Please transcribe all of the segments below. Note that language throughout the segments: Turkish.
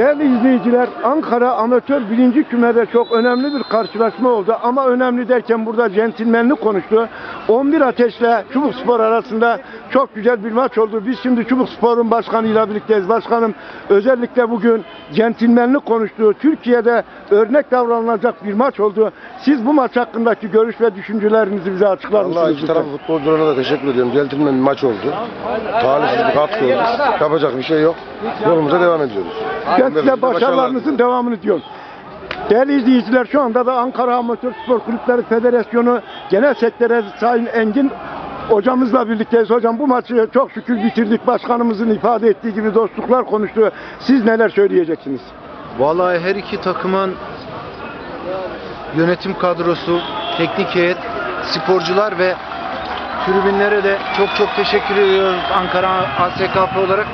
Değerli izleyiciler, Ankara Amatör birinci kümede çok önemli bir karşılaşma oldu. Ama önemli derken burada centilmenlik konuştu. 11 Ateş'le Çubuk Spor arasında çok güzel bir maç oldu. Biz şimdi Çubuk Spor'un başkanıyla birlikteyiz. Başkanım özellikle bugün centilmenlik konuştu. Türkiye'de örnek davranılacak bir maç oldu. Siz bu maç hakkındaki görüş ve düşüncelerinizi bize açıklar mısınız? Allah iki taraf futbolcularına da teşekkür ediyorum. Centilmen bir maç oldu. Talihsiz bir kat gördük. Yapacak bir şey yok. Yolumuza devam ediyoruz. Ben size başarılarınızın devamını diliyorum. Değerli izleyiciler şu anda da Ankara Amatör Spor Kulüpleri Federasyonu Genel Sekreteri Sayın Engin hocamızla birlikteyiz. Hocam bu maçı çok şükür bitirdik. Başkanımızın ifade ettiği gibi dostluklar konuştu. Siz neler söyleyeceksiniz? Vallahi her iki takımın yönetim kadrosu, teknik heyet, sporcular ve tribünlere de çok çok teşekkür ediyoruz Ankara ASKP olarak.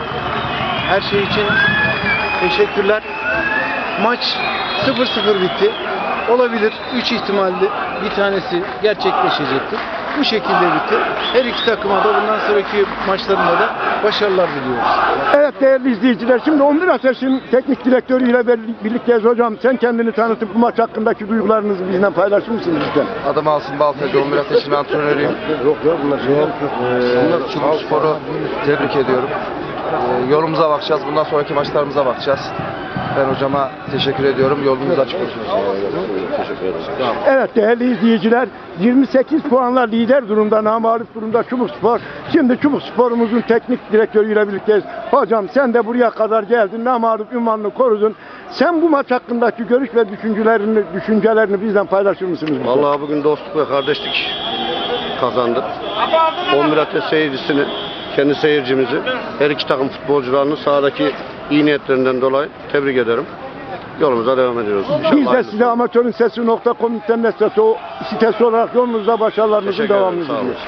Her şey için teşekkürler. Maç 0-0 bitti. Olabilir. 3 ihtimalli bir tanesi gerçekleşecektir. Bu şekilde bitti. Her iki takıma da bundan sonraki maçlarında da başarılar diliyoruz. Evet değerli izleyiciler şimdi 11 Ateş'in teknik direktörüyle bir- birlikteyiz hocam. Sen kendini tanıtıp bu maç hakkındaki duygularınızı bizimle paylaşır mısınız lütfen? Adım Asım Baltacı, 11 Ateş'in antrenörüyüm. Yok ya bunlar şey yok. Ee, Çubuk Spor'u tebrik ediyorum. Ee, yolumuza bakacağız. Bundan sonraki maçlarımıza bakacağız. Ben hocama teşekkür ediyorum. Yolunuz açık olsun. Teşekkür ederim. Evet değerli izleyiciler 28 puanla lider durumda namalip durumda Çubuk Spor. Şimdi Çubuk Spor'umuzun teknik direktörüyle birlikteyiz. Hocam sen de buraya kadar geldin namalip ünvanını korudun. Sen bu maç hakkındaki görüş ve düşüncelerini düşüncelerini bizden paylaşır mısınız? lütfen? Vallahi bugün dostluk ve kardeşlik kazandık. 11 Ateş seyircisini, kendi seyircimizi, her iki takım futbolcularını sahadaki iyi niyetlerinden dolayı tebrik ederim. Yolumuza devam ediyoruz. İnşallah Biz de size amatörün internet sitesi, o- sitesi olarak yolunuzda başarılarınızın devamını diliyoruz.